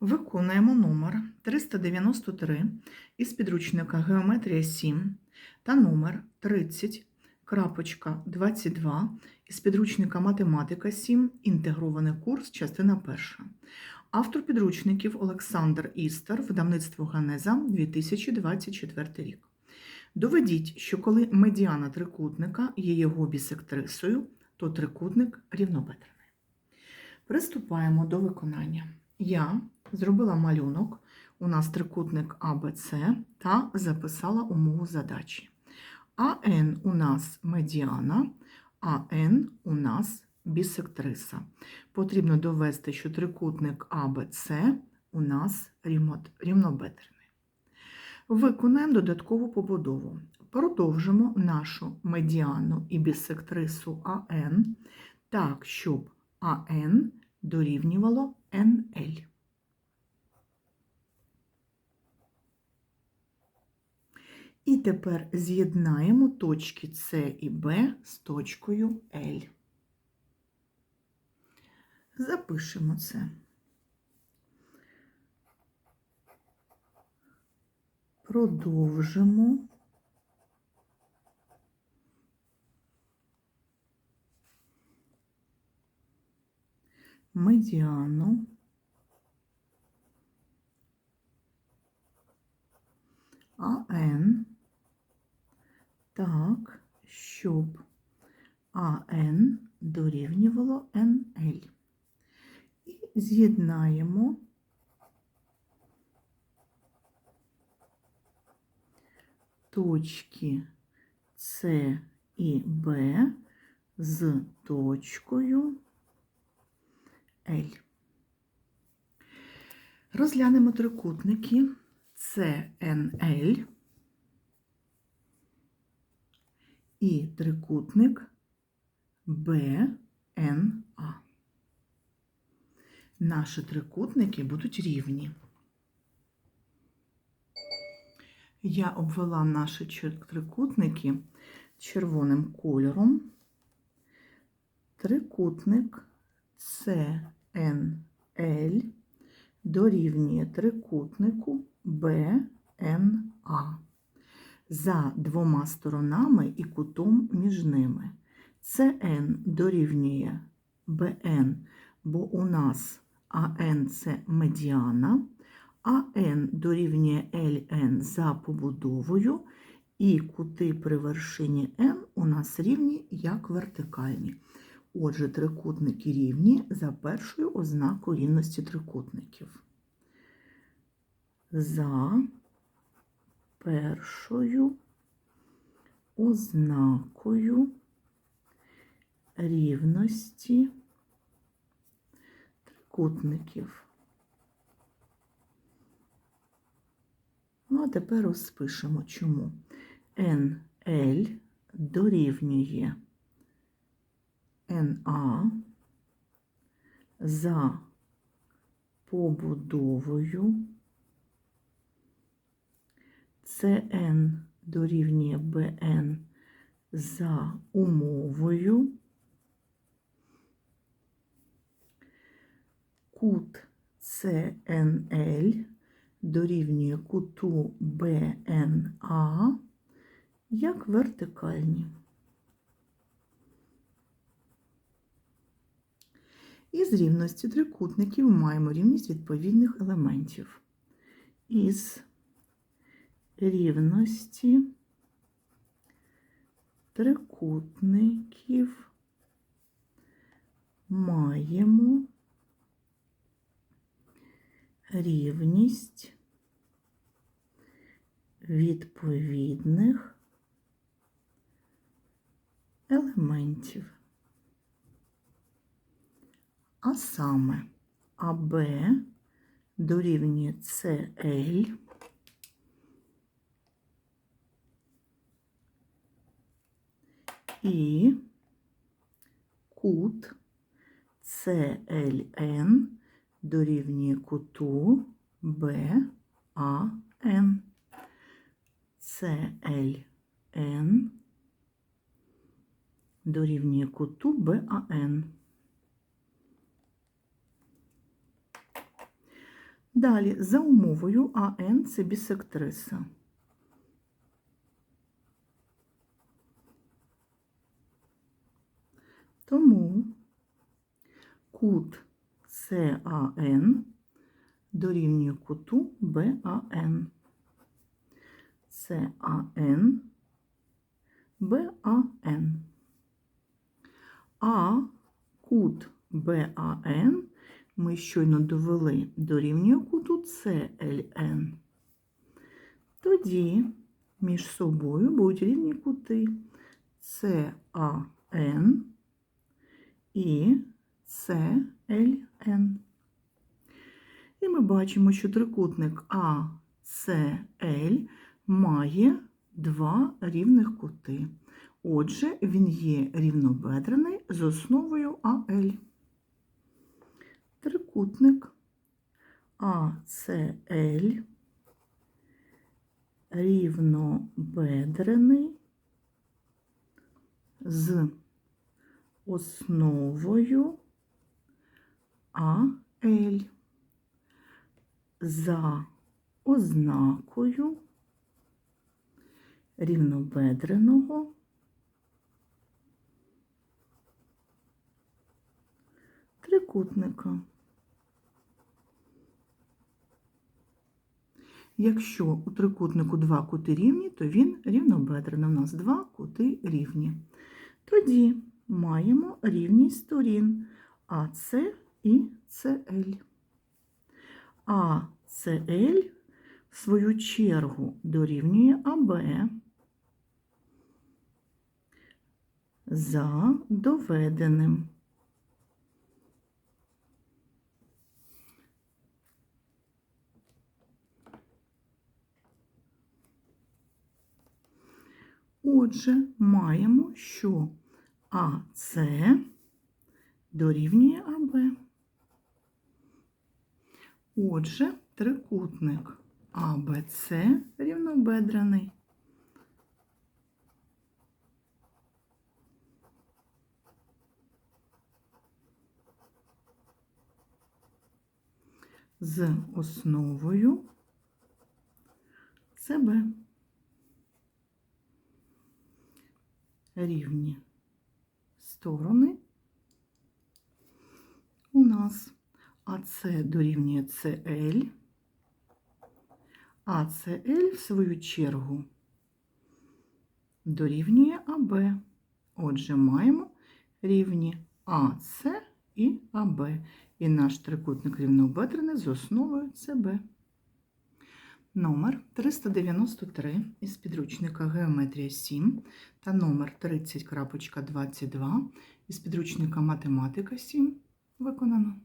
Виконуємо номер 393 із підручника Геометрія 7 та номер 30.22 із підручника Математика 7. Інтегрований курс, частина перша. Автор підручників Олександр Істер, видавництво Ганеза 2024 рік. Доведіть, що коли медіана трикутника є його бісектрисою, то трикутник рівнобедрений. Приступаємо до виконання. Я зробила малюнок, у нас трикутник АБЦ та записала умову задачі. АН у нас медіана, АН у нас бісектриса. Потрібно довести, що трикутник АБЦ у нас рівно- рівнобедрений. Виконаємо додаткову побудову. Продовжимо нашу медіану і бісектрису АН так, щоб АН дорівнювало НЛ. І тепер з'єднаємо точки С і Б з точкою Л. Запишемо це. Продовжимо. Медіану. АН так, щоб АН дорівнювало НЛ. І з'єднаємо точки С і Б з точкою Л. Розглянемо трикутники ЦНЛ і трикутник БНА. Наші трикутники будуть рівні. Я обвела наші трикутники червоним кольором. Трикутник ЦНЛ дорівнює трикутнику БНА за двома сторонами і кутом між ними. ЦН дорівнює БН, бо у нас АН це медіана, АН дорівнює ЛН за побудовою, і кути при вершині N у нас рівні як вертикальні. Отже, трикутники рівні за першою ознакою рівності трикутників. За першою ознакою рівності трикутників. Ну, а тепер розпишемо, чому НЛ дорівнює НА за побудовою ЦН дорівнює БН за умовою кут ЦНЛ дорівнює куту БНА як вертикальні. Із рівності трикутників маємо рівність відповідних елементів. Із рівності трикутників маємо рівність відповідних елементів. А саме АБ дорівнює СЛ і кут CLN дорівнює куту BAN. CLN дорівнює куту BAN. Далі, за умовою АН це бісектриса. Тому кут САН дорівнює куту БАН. САН БАН. А кут БАН ми щойно довели дорівнює куту CLN. Тоді між собою будуть рівні кути CAN і CLN. І ми бачимо, що трикутник ACL має два рівних кути. Отже, він є рівнобедрений з основою АЛ. Трикутник. АЦЛ рівнобедрений з основою АЛ за ознакою рівнобедреного трикутника. Якщо у трикутнику два кути рівні, то він рівнобедрений. У нас два кути рівні. Тоді маємо рівність сторін АС і СЛ. А СЛ, в свою чергу, дорівнює АБ за доведеним. Отже, маємо, що АС дорівнює АБ. Отже, трикутник АБЦ рівнобедрений. З основою СБ. Рівні сторони у нас АС дорівнює СЛ, а СЛ, в свою чергу, дорівнює АБ. Отже, маємо рівні АС і АБ. І наш трикутник рівнобедрений з основою СБ. Номер 393 із підручника Геометрія 7 та номер 30.22 із підручника Математика 7 виконано.